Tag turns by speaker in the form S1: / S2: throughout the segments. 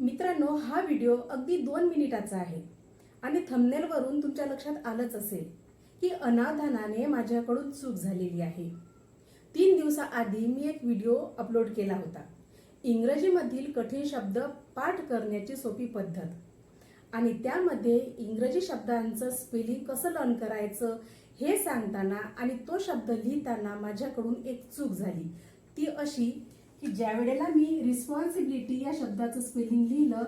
S1: मित्रांनो हा व्हिडिओ अगदी दोन मिनिटाचा आहे आणि थंबनेलवरून तुमच्या लक्षात आलंच असेल की अनावधानाने माझ्याकडून चूक झालेली आहे. तीन दिवसाआधी मी एक व्हिडिओ अपलोड केला होता. इंग्रजीमधील कठीण शब्द पाठ करण्याची सोपी पद्धत. आणि त्यामध्ये इंग्रजी शब्दांचं स्पेलिंग कसं लर्न करायचं हे सांगताना आणि तो शब्द लिहिताना माझ्याकडून एक चूक झाली. ती अशी की ज्या वेळेला मी रिस्पॉन्सिबिलिटी या शब्दाचं स्पेलिंग लिहिलं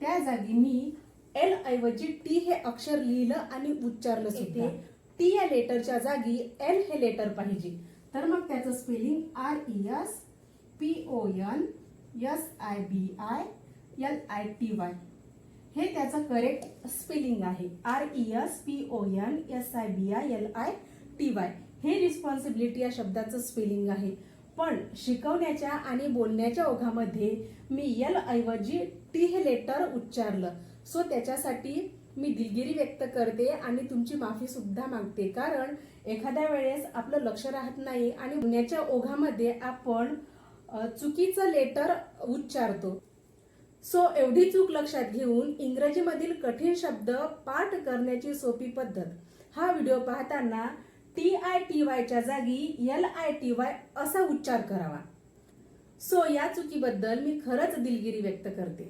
S1: त्या जागी मी एल ऐवजी टी हे अक्षर लिहिलं आणि उच्चारलं सुद्धा. टी या लेटरच्या जागी एल हे लेटर पाहिजे. तर मग त्याचं spelling R E S P O N S I B I L I T Y हे त्याचं करेक्ट स्पेलिंग आहे. R E S P O N S I B I L I T Y हे responsibility या शब्दाचं spelling आहे. पण शिकवण्याच्या आणि बोलण्याच्या ओघामध्ये मी यल ऐवजी टी हे लेटर उच्चारलं. सो त्याच्यासाठी मी दिलगिरी व्यक्त करते आणि तुमची माफी सुद्धा मागते. कारण एखाद्या वेळेस आपलं लक्ष राहत नाही आणि बोलण्याच्या ओघामध्ये आपण चुकीचं लेटर उच्चारतो. सो एवढी चूक लक्षात घेऊन इंग्रजीमधील कठीण शब्द पाठ करण्याची सोपी पद्धत. हा व्हिडिओ पाहताना टी आय टी वायच्या जागी एल आय टी वाय असा उच्चार करावा. सो या चुकीबद्दल मी खरंच दिलगिरी व्यक्त करते.